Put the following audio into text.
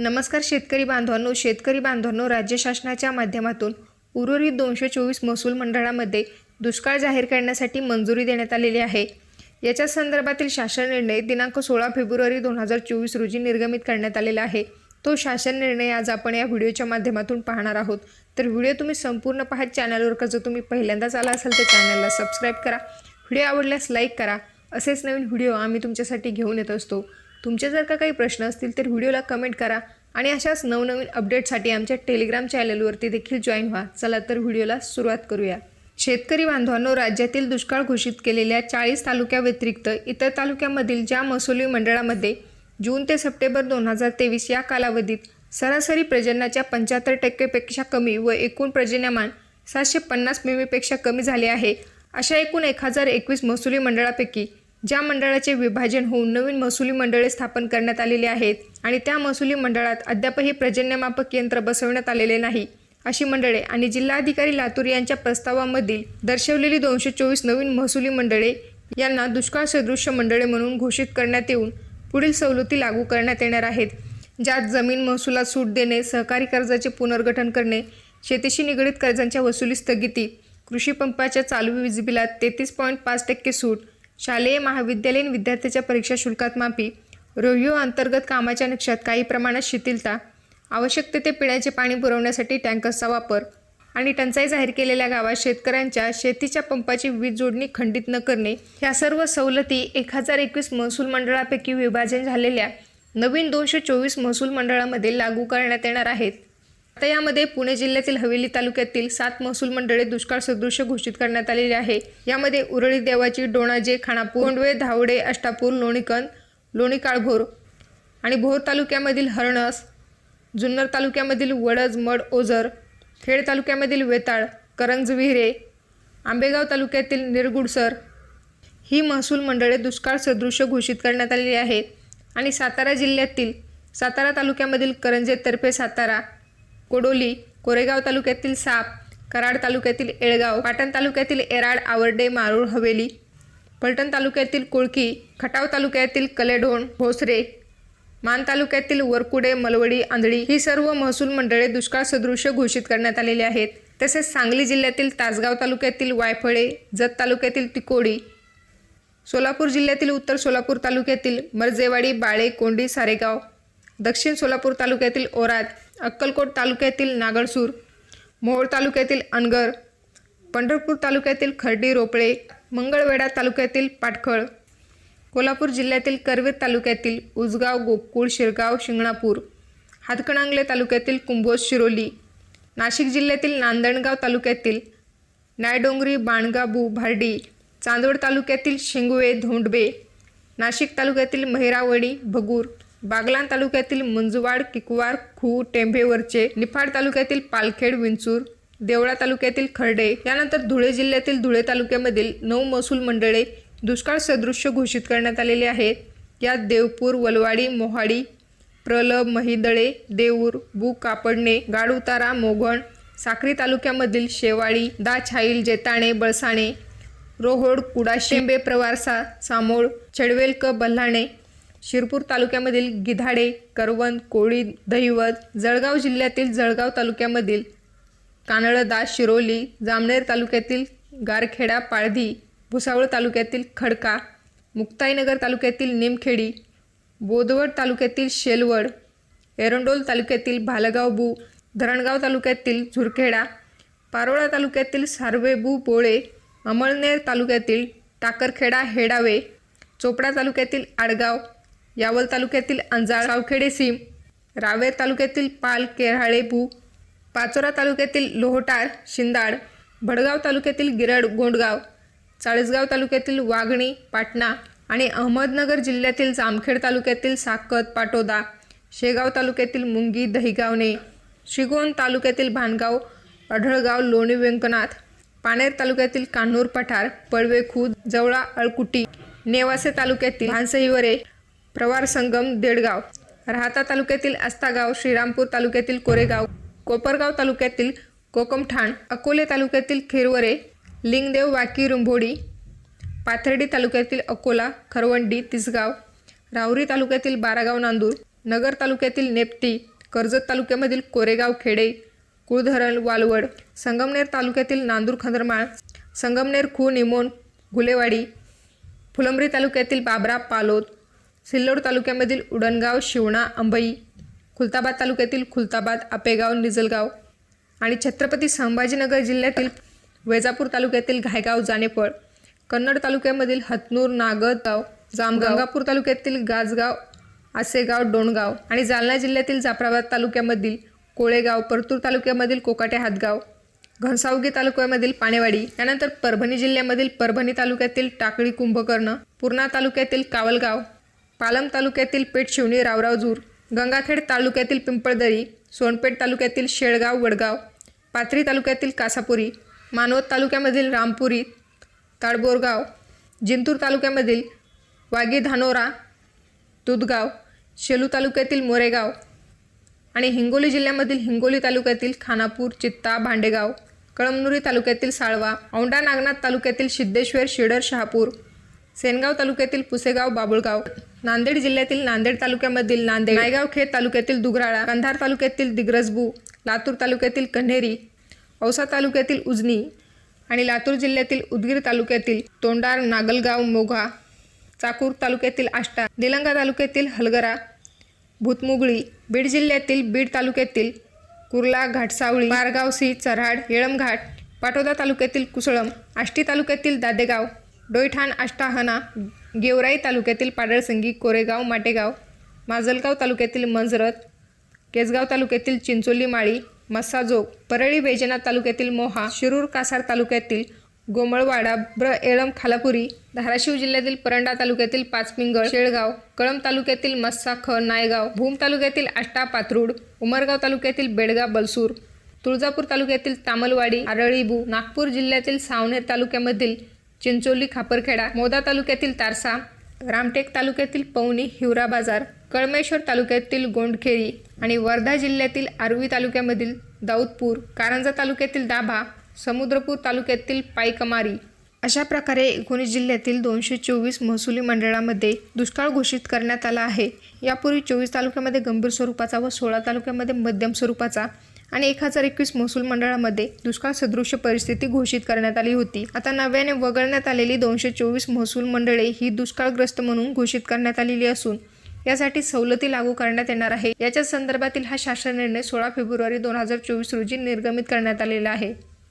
नमस्कार शेतकरी बांधवांनो शेतकरी बांधवांनो राज्य शासनाच्या माध्यमातून उर्वरित दोनशे चोवीस महसूल मंडळामध्ये दुष्काळ जाहीर करण्यासाठी मंजुरी देण्यात आलेली आहे. याच्या संदर्भातील शासन निर्णय दिनांक सोळा फेब्रुवारी दोन हजार चोवीस रोजी निर्गमित करण्यात आलेला आहे. तो शासन निर्णय आज आपण या व्हिडिओच्या माध्यमातून पाहणार आहोत. तर व्हिडिओ तुम्ही संपूर्ण पाहत चॅनलवर का जर तुम्ही पहिल्यांदाच आला असाल तर चॅनलला सबस्क्राईब करा. व्हिडिओ आवडल्यास लाईक करा. असेच नवीन व्हिडिओ आम्ही तुमच्यासाठी घेऊन येत असतो. तुमचे जर का काही प्रश्न असतील तर व्हिडिओला कमेंट करा आणि अशाच नवनवीन अपडेटसाठी आमच्या टेलिग्राम चॅनलवरती देखील जॉईन व्हा. चला तर व्हिडिओला सुरुवात करूया. शेतकरी बांधवांनो राज्यातील दुष्काळ घोषित केलेल्या चाळीस तालुक्याव्यतिरिक्त इतर तालुक्यामधील ज्या महसुली मंडळामध्ये जून ते सप्टेंबर दोन हजार तेवीस या कालावधीत सरासरी प्रजननाच्या पंच्याहत्तर टक्केपेक्षा कमी व एकूण प्रजन्यमान सातशे पन्नास मिमीपेक्षा कमी झाले आहे अशा एकूण एक हजार एकवीस महसुली मंडळापैकी ज्या मंडळाचे विभाजन होऊन नवीन महसुली मंडळे स्थापन करण्यात आलेली आहेत आणि त्या महसुली मंडळात अद्यापही प्रजन्यमापक यंत्र बसवण्यात आलेले नाही अशी मंडळे आणि जिल्हाधिकारी लातूर यांच्या प्रस्तावामधील दर्शवलेली दोनशे चोवीस नवीन महसुली मंडळे यांना दुष्काळ सदृश्य मंडळे म्हणून घोषित करण्यात येऊन पुढील सवलती लागू करण्यात येणार आहेत. ज्यात जमीन महसुलात सूट देणे सहकारी कर्जाचे पुनर्गठन करणे शेतीशी निगडीत कर्जांच्या वसुली स्थगिती कृषी पंपाच्या चालू वीज बिलात तेहतीस पॉईंट पाच टक्के सूट शालेय महाविद्यालयीन विद्यार्थ्याच्या परीक्षा शुल्कात माफी रोहिओ अंतर्गत कामाच्या नक्षात काही प्रमाणात शिथिलता आवश्यक ते पिण्याचे पाणी पुरवण्यासाठी टँकर्सचा वापर आणि टंचाई जाहीर केलेल्या गावात शेतकऱ्यांच्या शेतीच्या पंपाची वीज जोडणी खंडित न करणे ह्या सर्व सवलती एक हजार एकवीस महसूल मंडळापैकी विभाजन झालेल्या नवीन दोनशे चोवीस महसूल मंडळामध्ये लागू करण्यात येणार आहेत. आता यामध्ये पुणे जिल्ह्यातील हवेली तालुक्यातील सात महसूल मंडळे दुष्काळ सदृश घोषित करण्यात आलेली आहे. यामध्ये उरळी देवाची डोणाजे खाणापूर कोंडवे धावडे अष्टापूर लोणीकंद लोणी काळभोर आणि भोर तालुक्यामधील हरणस जुन्नर तालुक्यामधील वडज मड ओझर खेड तालुक्यामधील वेताळ करंज विहिरे आंबेगाव तालुक्यातील निरगुडसर ही महसूल मंडळे दुष्काळ सदृश घोषित करण्यात आलेली आहेत आणि सातारा जिल्ह्यातील सातारा तालुक्यामधील करंजे तर्फे सातारा कोडोली कोरेगाव तालुक्यातील साप कराड तालुक्यातील एळगाव पाटण तालुक्यातील एराड आवर्डे मारूळ हवेली फलटण तालुक्यातील कुळकी खटाव तालुक्यातील कलेढोण भोसरे मान तालुक्यातील वरकुडे मलवडी आंधळी ही सर्व महसूल मंडळे दुष्काळ सदृश घोषित करण्यात आलेली आहेत. तसेच सांगली जिल्ह्यातील तासगाव तालुक्यातील वायफळे जत तालुक्यातील तिकोडी सोलापूर जिल्ह्यातील उत्तर सोलापूर तालुक्यातील मर्जेवाडी बाळे कोंडी सारेगाव दक्षिण सोलापूर तालुक्यातील ओराद अक्कलकोट तालुक्यातील नागडसूर मोहोळ तालुक्यातील अनगर पंढरपूर तालुक्यातील खर्डी रोपळे मंगळवेढा तालुक्यातील पाटखळ कोल्हापूर जिल्ह्यातील करवीर तालुक्यातील उजगाव गोकुळ शिरगाव शिंगणापूर हातकणंगले तालुक्यातील कुंभोज शिरोली नाशिक जिल्ह्यातील नांदणगाव तालुक्यातील नायडोंगरी बाणगाबू भारडी चांदवड तालुक्यातील शेंगुवे धोंडबे नाशिक तालुक्यातील महिरावडी भगूर बागलाण तालुक्यातील मंजुवाड किकवार खू टेंभेवरचे निफाड तालुक्यातील पालखेड विंचूर देवळा तालुक्यातील खर्डे यानंतर धुळे जिल्ह्यातील धुळे तालुक्यामधील नऊ महसूल मंडळे दुष्काळ सदृश्य घोषित करण्यात आलेले आहेत. यात देवपूर वलवाडी मोहाडी प्रलब महिदळे देऊर बु कापडणे गाडुतारा मोगण साक्री तालुक्यामधील शेवाळी दाछाईल जेताणे बळसाणे रोहोड कुडाशेंबे प्रवारसा सामोळ चडवेलक बल्हाणे शिरपूर तालुक्यामधील गिधाडे करवंद कोळी दहिवत जळगाव जिल्ह्यातील जळगाव तालुक्यामधील कानळदा शिरोली जामनेर तालुक्यातील गारखेडा पाळधी भुसावळ तालुक्यातील खडका मुक्ताईनगर तालुक्यातील निमखेडी बोदवड तालुक्यातील शेलवड एरंडोल तालुक्यातील भालगाव बू धरणगाव तालुक्यातील झुरखेडा पारोळा तालुक्यातील सार्वेबू पोळे अमळनेर तालुक्यातील टाकरखेडा हेडावे चोपडा तालुक्यातील आडगाव यावल तालुक्यातील अंजाळ सावखेडे सीम रावेर तालुक्यातील पाल केऱ्हाळे भू पाचोरा तालुक्यातील लोहटार शिंदाड भडगाव तालुक्यातील गिरड गोंडगाव चाळीसगाव तालुक्यातील वाघणी पाटणा आणि अहमदनगर जिल्ह्यातील जामखेड तालुक्यातील साकत पाटोदा शेगाव तालुक्यातील मुंगी दहिगावणे शिगोन तालुक्यातील भानगाव अढळगाव लोणी व्यंकनाथ पानेर तालुक्यातील कान्हूर पठार पळवे खुद जवळा अळकुटी नेवासे तालुक्यातील भानसईवरे प्रवार संगम देडगाव. राहता तालुक्यातील आस्तागाव श्रीरामपूर तालुक्यातील कोरेगाव कोपरगाव तालुक्यातील कोकमठाण अकोले तालुक्यातील खेरवरे लिंगदेव वाकी रुंभोडी पाथर्डी तालुक्यातील अकोला खरवंडी तिसगाव राहुरी तालुक्यातील बारागाव नांदूर नगर तालुक्यातील नेपटी कर्जत तालुक्यामधील कोरेगाव खेडे कुळधरण वालवड संगमनेर तालुक्यातील नांदूर खंदरमाळ संगमनेर खू निमोण घुलेवाडी फुलंब्री तालुक्यातील बाबरा पालोद सिल्लोड तालुक्यामधील उडणगाव शिवणा अंबई खुलताबाद तालुक्यातील खुलताबाद आपेगाव निजलगाव आणि छत्रपती संभाजीनगर जिल्ह्यातील वेजापूर तालुक्यातील घायगाव जानेफळ कन्नड तालुक्यामधील हतनूर नागदगाव जामगंगापूर तालुक्यातील गाजगाव आसेगाव डोणगाव आणि जालना जिल्ह्यातील जाफराबाद तालुक्यामधील कोळेगाव परतूर तालुक्यामधील कोकाटे हातगाव घनसावगी तालुक्यामधील पाणेवाडी यानंतर परभणी जिल्ह्यामधील परभणी तालुक्यातील टाकळी कुंभकर्ण पूर्णा तालुक्यातील कावलगाव पालम तालुक्यातील पेठशिवणी रावरावजूर गंगाखेड तालुक्यातील पिंपळदरी सोनपेठ तालुक्यातील शेळगाव वडगाव पाथरी तालुक्यातील कासापुरी मानवत तालुक्यामधील रामपुरी ताडबोरगाव जिंतूर तालुक्यामधील वागी धानोरा दुधगाव शेलू तालुक्यातील मोरेगाव आणि हिंगोली जिल्ह्यामधील हिंगोली तालुक्यातील खानापूर चित्ता भांडेगाव कळमनुरी तालुक्यातील साळवा औंढा नागनाथ तालुक्यातील सिद्धेश्वर शिडर शहापूर सेनगाव तालुक्यातील पुसेगाव बाबुळगाव नांदेड जिल्ह्यातील नांदेड तालुक्यामधील नांदेड नायगाव खेड तालुक्यातील दुगराळा कंधार तालुक्यातील दिग्रसबू लातूर तालुक्यातील कन्हेरी औसा तालुक्यातील उजनी आणि लातूर जिल्ह्यातील उदगीर तालुक्यातील तोंडार नागलगाव मोघा चाकूर तालुक्यातील आष्टा निलंगा तालुक्यातील हलगरा भूतमुगळी बीड जिल्ह्यातील बीड तालुक्यातील कुर्ला घाटसावळी बारगावसी चऱ्हाड येळमघाट पाटोदा तालुक्यातील कुसळम आष्टी तालुक्यातील दादेगाव डोईठाण आष्टाहना गेवराई तालुक्यातील पाडळसंगी कोरेगाव माटेगाव माजलगाव तालुक्यातील मंजरत केसगाव तालुक्यातील चिंचोली माळी मस्साजोग परळी वैजनाथ तालुक्यातील मोहा शिरूर कासार तालुक्यातील गोमळवाडा ब्र एळम खालापुरी धाराशिव जिल्ह्यातील परंडा तालुक्यातील पाचपिंगळ शेळगाव कळंब तालुक्यातील मस्सा ख नायगाव भूम तालुक्यातील आष्टा पात्रूड उमरगाव तालुक्यातील बेडगा बलसूर तुळजापूर तालुक्यातील तामलवाडी आरळीबू नागपूर जिल्ह्यातील सावनेर तालुक्यामधील चिंचोली खापरखेडा मोदा तालुक्यातील तारसा रामटेक तालुक्यातील पवनी हिवरा बाजार कळमेश्वर तालुक्यातील गोंडखेरी आणि वर्धा जिल्ह्यातील आर्वी तालुक्यामधील दाऊदपूर कारंजा तालुक्यातील दाभा समुद्रपूर तालुक्यातील पायकमारी अशा प्रकारे एकोणीस जिल्ह्यातील दोनशे चोवीस महसुली मंडळामध्ये दुष्काळ घोषित करण्यात आला आहे. यापूर्वी चोवीस तालुक्यामध्ये गंभीर स्वरूपाचा व सोळा तालुक्यामध्ये मध्यम स्वरूपाचा आणि एक हजार एकवीस महसूल मंडळामध्ये दुष्काळ सदृश्य परिस्थिती घोषित करण्यात आली होती. आता नव्याने वगळण्यात आलेली दोनशे चोवीस महसूल मंडळे ही दुष्काळग्रस्त म्हणून घोषित करण्यात आलेली असून यासाठी सवलती लागू करण्यात येणार आहे. याच्या संदर्भातील हा शासन निर्णय सोळा फेब्रुवारी दोन हजार चोवीस रोजी निर्गमित करण्यात आलेला आहे.